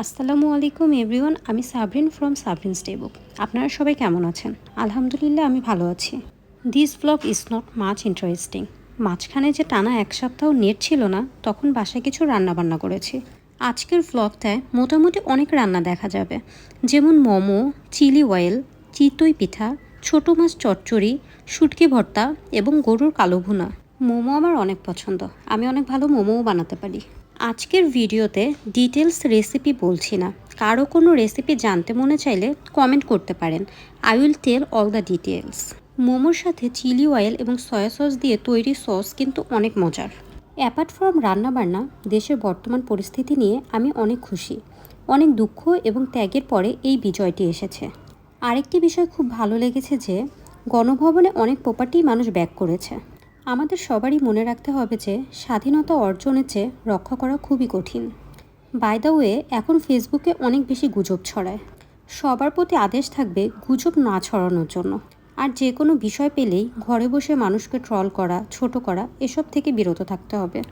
আসসালামু আলাইকুম এভরিওয়ান, আমি সাবরিন ফ্রম সাবরিন স্টেবুক আপনারা সবাই কেমন আছেন? আলহামদুলিল্লাহ, আমি ভালো আছি। This blog is not much interesting মাঝখানে যে টানা এক সপ্তাহ নেট ছিল না, তখন বাসায় কিছু রান্নাবান্না করেছি। আজকের ব্লগটায় মোটামুটি অনেক রান্না দেখা যাবে। যেমন মোমো, চিলি অয়েল, চিতই পিঠা, ছোটো মাছ চচ্চড়ি, শুটকি ভর্তা এবং গরুর কালো ভুনা। মোমো আমার অনেক পছন্দ। আমি অনেক ভালো মোমোও বানাতে পারি। আজকের ভিডিওতে ডিটেলস রেসিপি বলছি না। কারও কোনো রেসিপি জানতে মনে চাইলে কমেন্ট করতে পারেন। I will tell all the details মোমোর সাথে চিলি অয়েল এবং সয়া সস দিয়ে তৈরি সস কিন্তু অনেক মজার। অ্যাপার্ট ফ্রম রান্নাবান্না, দেশের বর্তমান পরিস্থিতি নিয়ে আমি অনেক খুশি। অনেক দুঃখ এবং ত্যাগের পরে এই বিজয়টি এসেছে। আরেকটি বিষয় খুব ভালো লেগেছে যে, গণভবনে অনেক প্রপার্টি মানুষ ব্যাক করেছে। আমাদের সবারই মনে রাখতে হবে যে, স্বাধীনতা অর্জনের চেয়ে রক্ষা করা খুবই কঠিন। বাই দ্য ওয়ে এখন ফেসবুকে অনেক বেশি গুজব ছড়ায়। সবার প্রতি আদেশ থাকবে গুজব না ছড়ানোর জন্য। আর যে কোনো বিষয় পেলেই ঘরে বসে মানুষকে ট্রল করা, ছোট করা, এসব থেকে বিরত থাকতে হবে।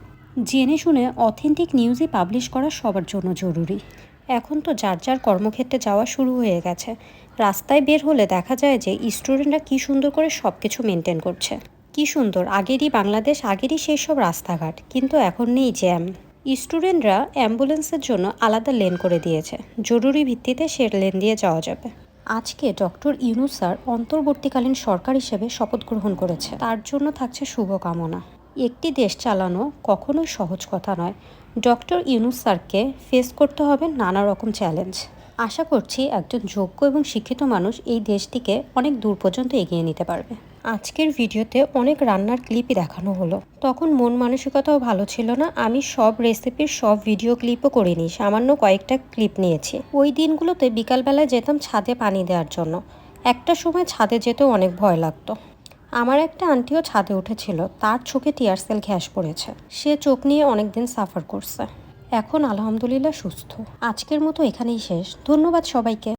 জেনে শুনে অথেন্টিক নিউজই পাবলিশ করা সবার জন্য জরুরি। এখন তো যার যার কর্মক্ষেত্রে যাওয়া শুরু হয়ে গেছে। রাস্তায় বের হলে দেখা যায় যে স্টুডেন্টরা কী সুন্দর করে সব কিছু মেনটেন করছে। কি সুন্দর, আগেরই বাংলাদেশ, আগেরই সেই সব রাস্তাঘাট। কিন্তু এখন নেই জ্যাম। স্টুডেন্টরা অ্যাম্বুলেন্সের জন্য আলাদা লেন করে দিয়েছে। জরুরি ভিত্তিতে সে লেন দিয়ে যাওয়া যাবে। আজকে ডক্টর ইউনুস স্যার অন্তর্বর্তীকালীন সরকার হিসেবে শপথ গ্রহণ করেছে। তার জন্য থাকছে শুভকামনা। একটি দেশ চালানো কখনোই সহজ কথা নয়। ডক্টর ইউনুস স্যারকে ফেস করতে হবে নানা রকম চ্যালেঞ্জ আশা করছি একজন যোগ্য এবং শিক্ষিত মানুষ এই দেশটিকে অনেক দূর পর্যন্ত এগিয়ে নিতে পারবে। আজকের ভিডিওতে অনেক রান্নার ক্লিপই দেখানো হলো। তখন মন মানসিকতাও ভালো ছিল না। আমি সব রেসিপির সব ভিডিও ক্লিপও করিনি। সামান্য কয়েকটা ক্লিপ নিয়েছি। ওই দিনগুলোতে বিকালবেলায় যেতাম ছাদে পানি দেওয়ার জন্য। একটা সময় ছাদে যেতেও অনেক ভয় লাগতো। আমার একটা আন্টিও ছাদে উঠেছিল। তার চোখে টিয়ারসেল ঘ্যাস পড়েছে। সে চোখ নিয়ে অনেকদিন সাফার করছে। এখন আলহামদুলিল্লাহ সুস্থ। আজকের মতো এখানেই শেষ। ধন্যবাদ সবাইকে।